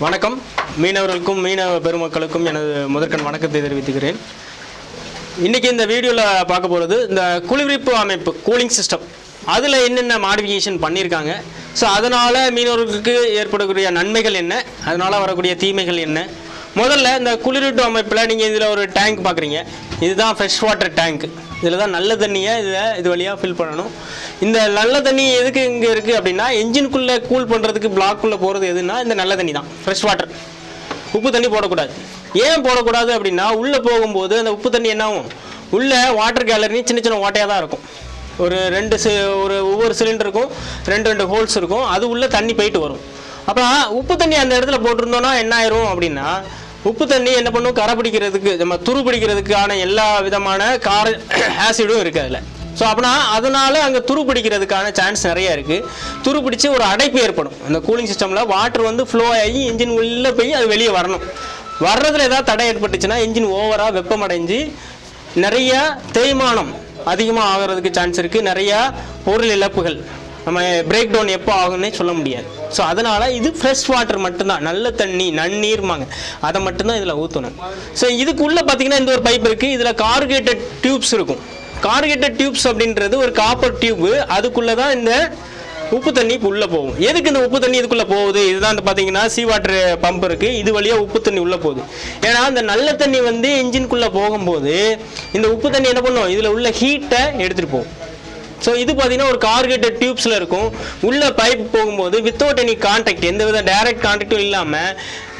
வணக்கம். மீனவர்களுக்கும் மீனவ பெருமக்களுக்கும் எனது முதற்கண் வணக்கத்தை தெரிவித்துக்கிறேன். இன்றைக்கி இந்த வீடியோவில் பார்க்க போகிறது இந்த குளிர்விப்பு அமைப்பு கூலிங் சிஸ்டம் அதில் என்னென்ன மாடிஃபிகேஷன் பண்ணியிருக்காங்க ஸோ அதனால் மீனவர்களுக்கு ஏற்படக்கூடிய நன்மைகள் என்ன? அதனால் வரக்கூடிய தீமைகள் என்ன? முதல்ல இந்த குளிரூட்டு அமைப்பில் நீங்கள் இதில் ஒரு டேங்க் பார்க்குறீங்க இதுதான் ஃப்ரெஷ் வாட்டர் டேங்க் இதில் தான் நல்ல தண்ணியை இதில் இது வழியாக ஃபில் பண்ணணும். இந்த நல்ல தண்ணி எதுக்கு இங்கே இருக்குது அப்படின்னா என்ஜினுக்குள்ளே கூல் பண்ணுறதுக்கு பிளாக்குள்ளே போகிறது எதுன்னா இந்த நல்ல தண்ணி தான் ஃப்ரெஷ் வாட்டர் உப்பு தண்ணி போடக்கூடாது. ஏன் போடக்கூடாது அப்படின்னா உள்ளே போகும்போது அந்த உப்பு தண்ணி என்ன ஆகும்? உள்ளே வாட்டர் கேலரி சின்ன சின்ன ஓட்டையாக தான் இருக்கும். ஒரு ரெண்டு சி ஒரு ஒவ்வொரு சிலிண்டருக்கும் ரெண்டு ரெண்டு ஹோல்ஸ் இருக்கும். அது உள்ளே தண்ணி போயிட்டு வரும். அப்போ உப்பு தண்ணி அந்த இடத்துல போட்டிருந்தோன்னா என்ன ஆயிரும் அப்படின்னா உப்பு தண்ணி என்ன பண்ணும்? கரை பிடிக்கிறதுக்கு நம்ம துரு பிடிக்கிறதுக்கான எல்லா விதமான கார ஆசிடும் இருக்குது அதில். ஸோ அப்படின்னா அதனால அங்கே துரு பிடிக்கிறதுக்கான சான்ஸ் நிறைய இருக்குது துரு பிடிச்சி ஒரு அடைப்பு ஏற்படும். அந்த கூலிங் சிஸ்டமில் வாட்டர் வந்து ஃப்ளோ ஆகி இன்ஜின் உள்ளே போய் அது வெளியே வரணும். வர்றதுல ஏதாவது தடை ஏற்பட்டுச்சுன்னா இன்ஜின் ஓவராக வெப்பமடைஞ்சு நிறைய தேய்மானம் அதிகமாக ஆகிறதுக்கு சான்ஸ் இருக்குது நிறையா பொருள் இழப்புகள். நம்ம பிரேக் டவுன் எப்போ ஆகும்னே சொல்ல முடியாது. ஸோ அதனால் இது ஃப்ரெஷ் வாட்டர் மட்டும்தான். நல்ல தண்ணி நன்னீர்மாங்க அதை மட்டும்தான் இதில் ஊற்றணும் ஸோ இதுக்குள்ளே பார்த்தீங்கன்னா இந்த ஒரு பைப் இருக்குது இதில் கார்கேட்டட் டியூப்ஸ் இருக்கும். கார்கேட்டட் டியூப்ஸ் அப்படின்றது ஒரு காப்பர் டியூப்பு அதுக்குள்ளே தான் இந்த உப்பு தண்ணி உள்ளே போகும். எதுக்கு இந்த உப்பு தண்ணி இதுக்குள்ளே போகுது? இதுதான் இந்த பார்த்தீங்கன்னா சீ வாட்டர் பம்ப் இருக்குது இது வழியாக உப்பு தண்ணி உள்ளே போகுது. ஏன்னா அந்த நல்ல தண்ணி வந்து இன்ஜின்குள்ளே போகும்போது இந்த உப்பு தண்ணி என்ன பண்ணும்? இதில் உள்ள ஹீட்டை எடுத்துகிட்டு போகும். ஸோ இது பார்த்தீங்கன்னா ஒரு கார்கேட்டட் டியூப்ஸில் இருக்கும். உள்ள பைப் போகும்போது வித்தவுட் எனி கான்டாக்ட் எந்த வித டைரக்ட் கான்டாக்டும் இல்லாமல்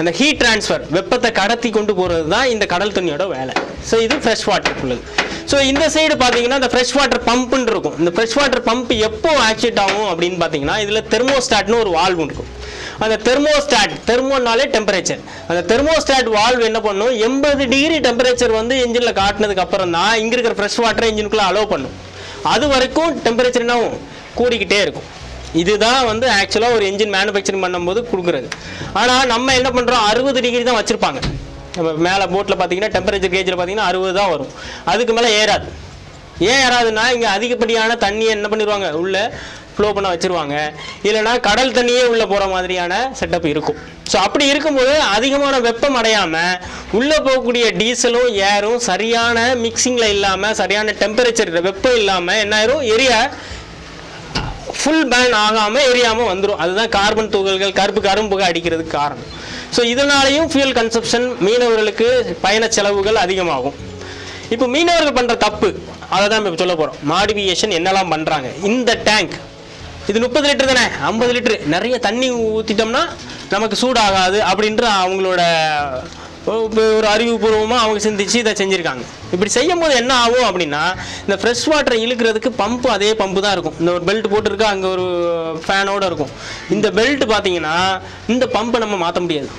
அந்த ஹீட் ட்ரான்ஸ்ஃபர் வெப்பத்தை கடத்தி கொண்டு போகிறது தான் இந்த கடல் தண்ணியோட வேலை. ஸோ இது ஃப்ரெஷ் வாட்டர் உள்ளது. ஸோ இந்த சைடு பார்த்தீங்கன்னா இந்த ஃப்ரெஷ் வாட்டர் பம்புன்னு இருக்கும். இந்த ஃப்ரெஷ் வாட்டர் பம்ப் எப்போ ஆக்சிட் ஆகும் அப்படின்னு பார்த்தீங்கன்னா இதில் தெர்மோஸ்டாட்னு ஒரு வால்வு இருக்கும். அந்த தெர்மோஸ்டாட் தெர்மோனாலே டெம்பரேச்சர் அந்த தெர்மோஸ்டாட் வால்வ் என்ன பண்ணும்? எண்பது டிகிரி டெம்பரேச்சர் வந்து இன்ஜினில் காட்டினதுக்கு அப்புறம் தான் இங்கே இருக்கிற ஃப்ரெஷ் வாட்டரை இன்ஜினுக்குள்ளே அலோவ் பண்ணும். அது வரைக்கும் டெம்பரேச்சர் என்ன கூடிக்கிட்டே இருக்கும். இதுதான் வந்து ஆக்சுவலாக ஒரு என்ஜின் மேனுஃபேக்சரிங் பண்ணும்போது கொடுக்குறது. ஆனால் நம்ம என்ன பண்ணுறோம் அறுபது டிகிரி தான் வச்சுருப்பாங்க. நம்ம மேலே போட்டில் பார்த்தீங்கன்னா டெம்பரேச்சர் கேஜில் பார்த்தீங்கன்னா அறுபது தான் வரும். அதுக்கு மேலே ஏறாது. ஏன் ஏறாதுன்னா இங்கே அதிகப்படியான தண்ணியை என்ன பண்ணிடுவாங்க உள்ளே ஃப்ளோ பண்ண வச்சுருவாங்க. இல்லைன்னா கடல் தண்ணியே உள்ளே போகிற மாதிரியான செட்டப் இருக்கும். ஸோ அப்படி இருக்கும்போது அதிகமான வெப்பம் அடையாமல் உள்ளே போகக்கூடிய டீசலும் ஏரும் சரியான மிக்சிங்கில் இல்லாமல் சரியான டெம்பரேச்சர் வெப்பம் இல்லாமல் என்ன ஆயிரும்? எரிய ஃபுல் பேன் ஆகாமல் எரியாமல் வந்துடும் அதுதான் கார்பன் துகள்கள் கருப்பு கரும்புகை அடிக்கிறதுக்கு காரணம். ஸோ இதனாலையும் ஃபியூல் கன்சப்ஷன் மீனவர்களுக்கு பயண செலவுகள் அதிகமாகும். இப்போ மீனவர்கள் பண்ணுற தப்பு அதை தான் இப்போ சொல்ல போகிறோம் மாடிஃபிகேஷன் என்னெல்லாம் பண்ணுறாங்க இந்த டேங்க் இது முப்பது லிட்டர் தானே? ஐம்பது லிட்டரு. நிறைய தண்ணி ஊற்றிட்டோம்னா நமக்கு சூடாகாது அப்படின்ற அவங்களோட ஒரு அறிவுபூர்வமாக அவங்க சிந்திச்சு இதை செஞ்சுருக்காங்க. இப்படி செய்யும் போது என்ன ஆகும் அப்படின்னா இந்த ஃப்ரெஷ் வாட்டரை இழுக்கிறதுக்கு பம்பு அதே பம்பு தான் இருக்கும். இந்த ஒரு பெல்ட் போட்டிருக்கு அங்கே ஒரு ஃபேனோடு இருக்கும். இந்த பெல்ட் பார்த்தீங்கன்னா இந்த பம்பை நம்ம மாற்ற முடியாது.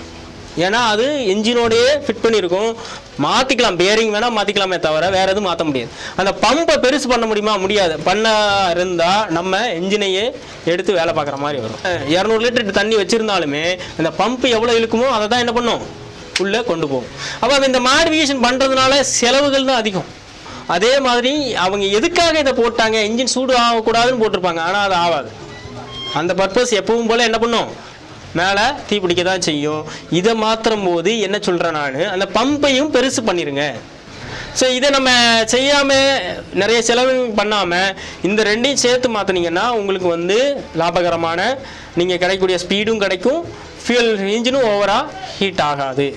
ஏன்னா அது இன்ஜினோடையே ஃபிட் பண்ணியிருக்கும். மாற்றிக்கலாம் பேரிங் வேணால் மாற்றிக்கலாமே தவிர வேறு எதுவும் மாற்ற முடியாது. அந்த பம்பை பெருசு பண்ண முடியுமா? முடியாது. பண்ண இருந்தால் நம்ம என்ஜினையே எடுத்து வேலை பார்க்குற மாதிரி வரும். இரநூறு லிட்டர் தண்ணி வச்சுருந்தாலுமே அந்த பம்பு எவ்வளோ இழுக்குமோ அதை தான் என்ன பண்ணும்? உள்ளே கொண்டு போகும். அப்போ இந்த மாடிஃபிகேஷன் பண்ணுறதுனால செலவுகள் தான் அதிகம். அதே மாதிரி அவங்க எதுக்காக இதை போட்டாங்க? இன்ஜின் சூடு ஆகக்கூடாதுன்னு போட்டிருப்பாங்க. ஆனால் அது ஆகாது. அந்த பர்பஸ் எப்பவும் போல் என்ன பண்ணும்? மேலே தீ பிடிக்க தான் செய்யும். இதை மாற்றும் போது என்ன சொல்கிறேன் நான்? அந்த பம்பையும் பெருசு பண்ணிடுங்க ஸோ இதை நம்ம செய்யாமல் நிறைய செலவு பண்ணாமல் இந்த ரெண்டையும் சேர்த்து மாற்றினீங்கன்னா உங்களுக்கு வந்து லாபகரமான நீங்கள் கிடைக்கக்கூடிய ஸ்பீடும் கிடைக்கும் ஃபியூல் இன்ஜினும் ஓவராக ஹீட் ஆகாது.